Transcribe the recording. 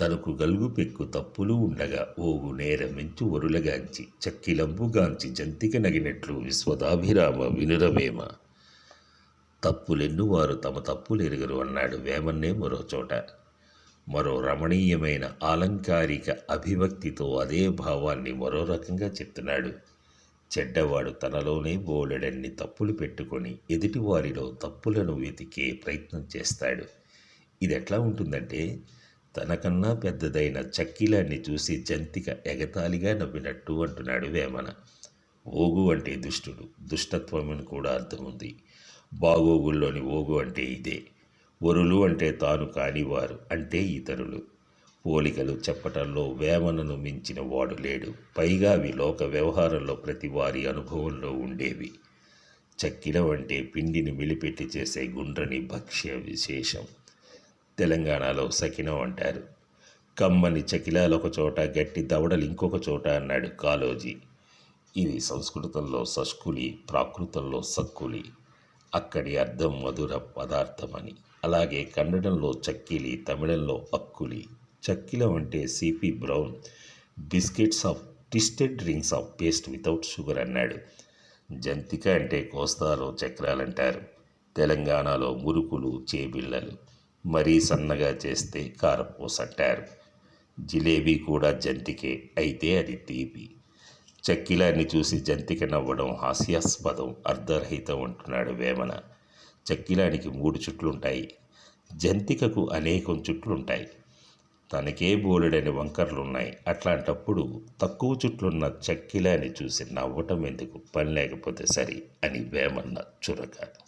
తనకు గలుగు పెక్కు తప్పులు ఉండగా ఓగు నేరమెంచు వరులగాంచి చక్కిలంబుగాంచి జంతిక నగినట్లు విశ్వదాభిరామ వినురవేమ. తప్పులెన్ను వారు తమ తప్పులు ఎరుగరు అన్నాడు వేమన్నే మరో చోట. మరో రమణీయమైన ఆలంకారిక అభివ్యక్తితో అదే భావాన్ని మరో రకంగా చెప్తున్నాడు. చెడ్డవాడు తనలోనే బోలెడన్ని తప్పులు పెట్టుకొని ఎదుటివారిలో తప్పులను వెతికే ప్రయత్నం చేస్తాడు. ఇది ఎట్లా ఉంటుందంటే తనకన్నా పెద్దదైన చక్కిలాన్ని చూసి జంతిక ఎగతాళిగా నవ్వినట్టు అంటున్నాడు వేమన. ఓగు అంటే దుష్టుడు దుష్టత్వం అని కూడా అర్థం ఉంది బాగోగుల్లోని ఓగు అంటే ఇదే. వరులు అంటే తాను కానివారు అంటే ఇతరులు. పోలికలు చెప్పటంలో వేమనను మించిన వాడు లేడు. పైగా అవి లోక వ్యవహారంలో ప్రతి వారి అనుభవంలో ఉండేవి. చక్కిలం అంటే పిండిని మిలిపెట్టి చేసే గుండ్రని భక్ష్య విశేషం. తెలంగాణలో సకినం అంటారు. కమ్మని చకిలాలు ఒక చోట గట్టి దవడలు ఇంకొక చోట అన్నాడు కాలోజీ ఇది సంస్కృతంలో సష్కులి ప్రాకృతంలో సక్కులి. అక్కడి అర్థం మధుర పదార్థమని. అలాగే కన్నడంలో చక్కిలి తమిళంలో అక్కులి. చక్కిలం అంటే CP Brown. Biscuits of twisted drinks of paste without sugar అన్నాడు. జంతిక అంటే కోస్తాలో చక్రాలంటారు. తెలంగాణలో మురుకులు చేబిళ్ళలు. మరీ సన్నగా చేస్తే కారపూస అంటారు. జిలేబీ కూడా జంతికే అయితే అది తీపి. చక్కిలాన్ని చూసి జంతిక నవ్వడం హాస్యాస్పదం అర్ధరహితం అంటున్నాడు వేమన. చక్కిలానికి మూడు చుట్లుంటాయి. జంతికకు అనేకం చుట్లుంటాయి. తనకే బోలెడని వంకర్లున్నాయి. అట్లాంటప్పుడు తక్కువ చుట్లున్న చక్కిలాని చూసి నవ్వటం ఎందుకు? పని లేకపోతే సరి అని వేమన్న చురక